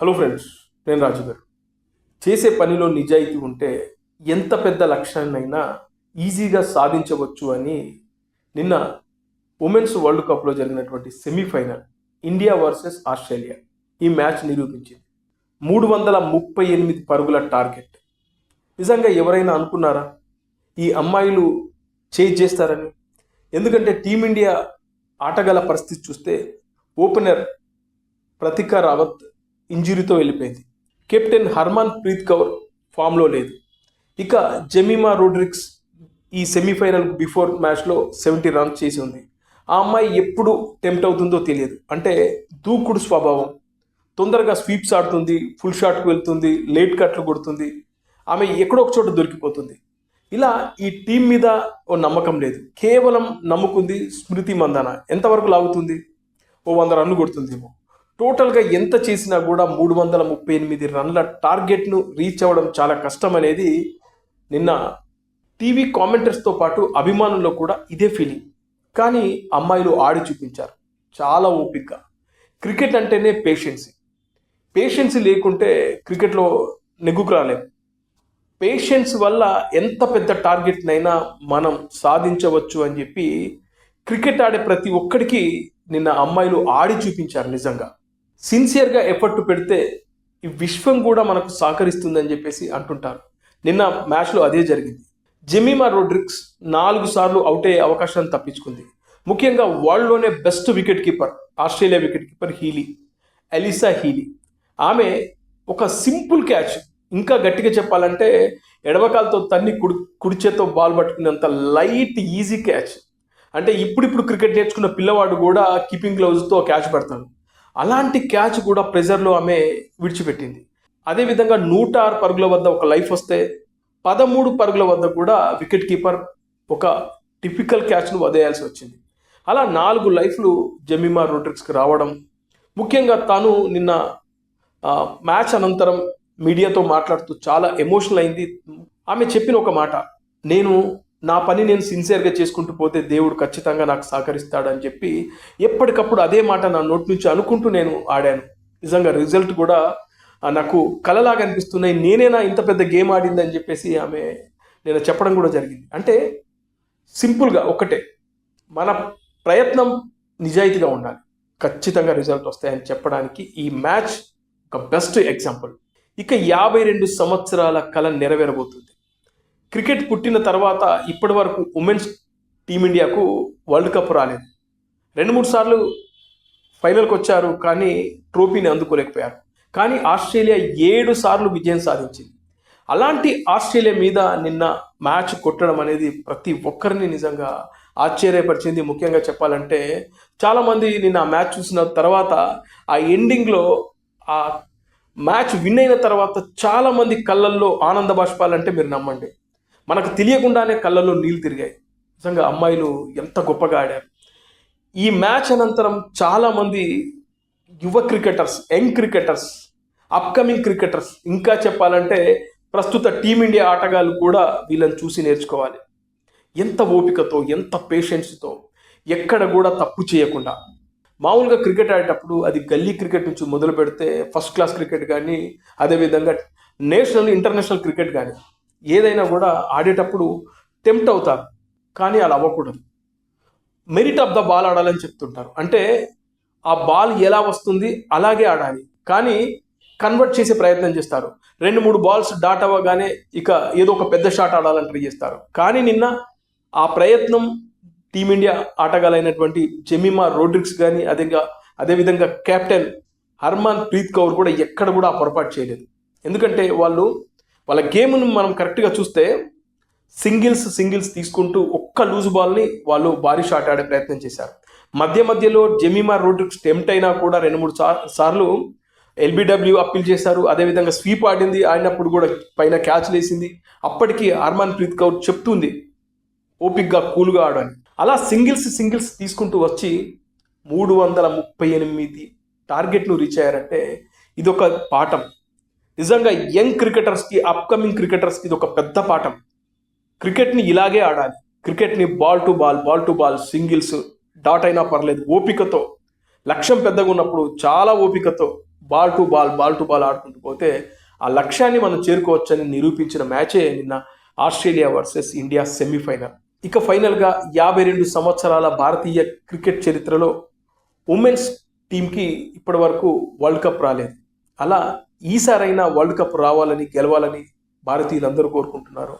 Hello friends నేను రాజు గారు చేసే పనిలో నిజాయితీ ఉంటే ఎంత పెద్ద లక్ష్యాన్నైనా ఈజీగా సాధించవచ్చు అని నిన్న ఉమెన్స్ వరల్డ్ కప్లో జరిగినటువంటి సెమీఫైనల్ ఇండియా వర్సెస్ ఆస్ట్రేలియా ఈ మ్యాచ్ నిరూపించింది. మూడు వందల ముప్పై ఎనిమిది పరుగుల టార్గెట్. నిజంగా ఎవరైనా అనుకున్నారా? ఈ అమ్మాయిలు చేజ్ చేస్తారని? ఎందుకంటే టీమిండియా ఆటగాళ్ళ పరిస్థితి చూస్తే ఓపెనర్ ప్రతిక రావత్ ఇంజురీతో వెళ్ళిపోయింది. కెప్టెన్ హర్మాన్ ప్రీత్ కౌర్ ఫామ్లో లేదు. ఇక జెమిమా రోడ్రిక్స్ ఈ సెమీఫైనల్ బిఫోర్ మ్యాచ్లో సెవెంటీ రన్స్ చేసి ఉంది. ఆ అమ్మాయి ఎప్పుడు టెంప్ట్ అవుతుందో తెలియదు. అంటే దూకుడు స్వభావం. తొందరగా స్వీప్స్ ఆడుతుంది ఫుల్ షాట్కు వెళ్తుంది లేట్ కట్లు కొడుతుంది. ఆమె ఎక్కడో ఒక చోట దొరికిపోతుంది. ఇలా ఈ టీం మీద ఓ నమ్మకం లేదు. కేవలం నమ్ముకుంది స్మృతి మందన. ఎంతవరకు లాగుతుంది? ఓ వంద రన్లు కొడుతుందేమో. టోటల్గా ఎంత చేసినా కూడా మూడు వందల ముప్పై ఎనిమిది రన్ల టార్గెట్ను రీచ్ అవ్వడం చాలా కష్టం అనేది నిన్న టీవీ కామెంటర్స్తో పాటు అభిమానుల్లో కూడా ఇదే ఫీలింగ్ కానీ అమ్మాయిలు ఆడి చూపించారు. చాలా ఓపిక. క్రికెట్ అంటేనే పేషెన్సీ పేషెన్సీ లేకుంటే క్రికెట్లో నెగ్గుకు రాలేం. పేషెన్స్ వల్ల ఎంత పెద్ద టార్గెట్నైనా మనం సాధించవచ్చు అని చెప్పి క్రికెట్ ఆడే ప్రతి ఒక్కడికి నిన్న అమ్మాయిలు ఆడి చూపించారు నిజంగా. సిన్సియర్గా ఎఫర్ట్ పెడితే ఈ విశ్వం కూడా మనకు సహకరిస్తుందని చెప్పేసి అంటుంటారు. నిన్న మ్యాచ్లో అదే జరిగింది. జెమీమా రోడ్రిక్స్ నాలుగు సార్లు అవుట్ అయ్యే అవకాశాన్ని తప్పించుకుంది. ముఖ్యంగా వరల్డ్లోనే best wicket keeper Australia wicket keeper Healy Alyssa Healy ఆమె ఒక సింపుల్ క్యాచ్ ఇంకా గట్టిగా చెప్పాలంటే ఎడవకాలతో తన్ని కుడి కుడిచేతో బాల్ పట్టుకునేంత లైట్ ఈజీ క్యాచ్ అంటే ఇప్పుడిప్పుడు క్రికెట్ నేర్చుకున్న పిల్లవాడు కూడా కీపింగ్ గ్లౌజ్తో క్యాచ్ పెడతాడు. అలాంటి క్యాచ్ కూడా ప్రెజర్లో ఆమె విడిచిపెట్టింది. అదేవిధంగా నూట ఆరు పరుగుల వద్ద ఒక లైఫ్ వస్తే పదమూడు పరుగుల వద్ద కూడా వికెట్ కీపర్ ఒక టిపికల్ క్యాచ్ను వదిలేయాల్సి వచ్చింది. అలా నాలుగు లైఫ్లు జమీమా రోడ్రిక్స్కి రావడం ముఖ్యంగా తాను నిన్న మ్యాచ్ అనంతరం మీడియాతో మాట్లాడుతూ చాలా ఎమోషనల్ అయింది. ఆమె చెప్పిన ఒక మాట నేను నా పని నేను సిన్సియర్గా చేసుకుంటూ పోతే దేవుడు ఖచ్చితంగా నాకు సహకరిస్తాడని చెప్పి ఎప్పటికప్పుడు అదే మాట నా నోటి నుంచి అనుకుంటూ నేను ఆడాను. నిజంగా రిజల్ట్ కూడా నాకు కలలాగా అనిపిస్తున్నాయి. నేనేనా ఇంత పెద్ద గేమ్ ఆడిందని చెప్పేసి ఆమె నేను చెప్పడం కూడా జరిగింది. అంటే సింపుల్గా ఒకటే మన ప్రయత్నం నిజాయితీగా ఉండాలి. ఖచ్చితంగా రిజల్ట్ వస్తాయని చెప్పడానికి ఈ మ్యాచ్ ఒక బెస్ట్ ఎగ్జాంపుల్ ఇక యాభై రెండు సంవత్సరాల కళ నెరవేరబోతుంది. క్రికెట్ పుట్టిన తర్వాత ఇప్పటి వరకు ఉమెన్స్ టీమిండియాకు వరల్డ్ కప్ రాలేదు. రెండు మూడు సార్లు ఫైనల్కి వచ్చారు కానీ ట్రోఫీని అందుకోలేకపోయారు. కానీ ఆస్ట్రేలియా ఏడు సార్లు విజయం సాధించింది. అలాంటి ఆస్ట్రేలియా మీద నిన్న మ్యాచ్ కొట్టడం అనేది ప్రతి ఒక్కరిని నిజంగా ఆశ్చర్యపరిచింది. ముఖ్యంగా చెప్పాలంటే చాలామంది నిన్న ఆ మ్యాచ్ చూసిన తర్వాత ఆ ఎండింగ్లో ఆ మ్యాచ్ విన్ అయిన తర్వాత చాలామంది కళ్ళల్లో ఆనంద బాష్పాలంటే మీరు నమ్మండి. మనకు తెలియకుండానే కళ్ళల్లో నీళ్ళు తిరిగాయి. నిజంగా అమ్మాయిలు ఎంత గొప్పగా ఆడారు. ఈ మ్యాచ్ అనంతరం చాలామంది యువ cricketers young cricketers upcoming cricketers ఇంకా చెప్పాలంటే ప్రస్తుత టీమిండియా ఆటగాళ్ళు కూడా వీళ్ళని చూసి నేర్చుకోవాలి. ఎంత ఓపికతో ఎంత పేషెన్స్తో ఎక్కడ కూడా తప్పు చేయకుండా. మామూలుగా క్రికెట్ ఆడేటప్పుడు అది గల్లీ క్రికెట్ నుంచి మొదలు పెడితే ఫస్ట్ క్లాస్ క్రికెట్ కానీ అదేవిధంగా నేషనల్ ఇంటర్నేషనల్ క్రికెట్ కానీ ఏదైనా కూడా ఆడేటప్పుడు టెంప్ట్ అవుతారు కానీ అలా అవ్వకూడదు. మెరిట్ ఆఫ్ ద బాల్ ఆడాలని చెప్తుంటారు. అంటే ఆ బాల్ ఎలా వస్తుంది అలాగే ఆడాలి. కానీ కన్వర్ట్ చేసే ప్రయత్నం చేస్తారు. రెండు మూడు బాల్స్ డాట్ అవ్వగానే ఇక ఏదో ఒక పెద్ద షాట్ ఆడాలని ట్రై చేస్తారు. కానీ నిన్న ఆ ప్రయత్నం టీమిండియా ఆటగాలైనటువంటి జెమిమా రోడ్రిక్స్ కానీ అదేగా అదేవిధంగా కెప్టెన్ హర్మాన్ ప్రీత్ కౌర్ కూడా ఎక్కడ కూడా ఆ పొరపాటు చేయలేదు. ఎందుకంటే వాళ్ళు వాళ్ళ గేమ్ను మనం కరెక్ట్గా చూస్తే సింగిల్స్ సింగిల్స్ తీసుకుంటూ ఒక్క లూజ్ బాల్ని వాళ్ళు భారీ షాట్ ఆడే ప్రయత్నం చేశారు. మధ్య మధ్యలో జెమిమా రోడ్డుకు స్టెంప్ట్ అయినా కూడా రెండు మూడు సార్ సార్లు ఎల్బిడబ్ల్యూ అప్పీల్ చేశారు. అదేవిధంగా స్వీప్ ఆడింది. ఆడినప్పుడు కూడా పైన క్యాచ్ లేసింది అప్పటికి అర్మాన్ ప్రీత్ కౌర్ చెప్తుంది ఓపిక్గా కూల్గా ఆడని అలా సింగిల్స్ సింగిల్స్ తీసుకుంటూ వచ్చి మూడు వందల ముప్పై ఎనిమిది టార్గెట్ను రీచ్ అయ్యారంటే ఇది ఒక పాఠం. నిజంగా యంగ్ క్రికెటర్స్కి అప్కమింగ్ క్రికెటర్స్కి ఇది ఒక పెద్ద పాఠం. క్రికెట్ని ఇలాగే ఆడాలి. క్రికెట్ని ball to ball ball to ball singles dot అయినా పర్లేదు ఓపికతో. లక్ష్యం పెద్దగా ఉన్నప్పుడు చాలా ఓపికతో ball to ball ball to ball ఆడుకుంటూ పోతే ఆ లక్ష్యాన్ని మనం చేరుకోవచ్చని నిరూపించిన మ్యాచే నిన్న ఆస్ట్రేలియా వర్సెస్ ఇండియా సెమీఫైనల్. ఇక ఫైనల్గా యాభై రెండు సంవత్సరాల భారతీయ క్రికెట్ చరిత్రలో ఉమెన్స్ టీంకి ఇప్పటి వరకు వరల్డ్ కప్ రాలేదు. అలా ఈసారైనా వరల్డ్ కప్ రావాలని గెలవాలని భారతీయులందరూ కోరుకుంటున్నారు.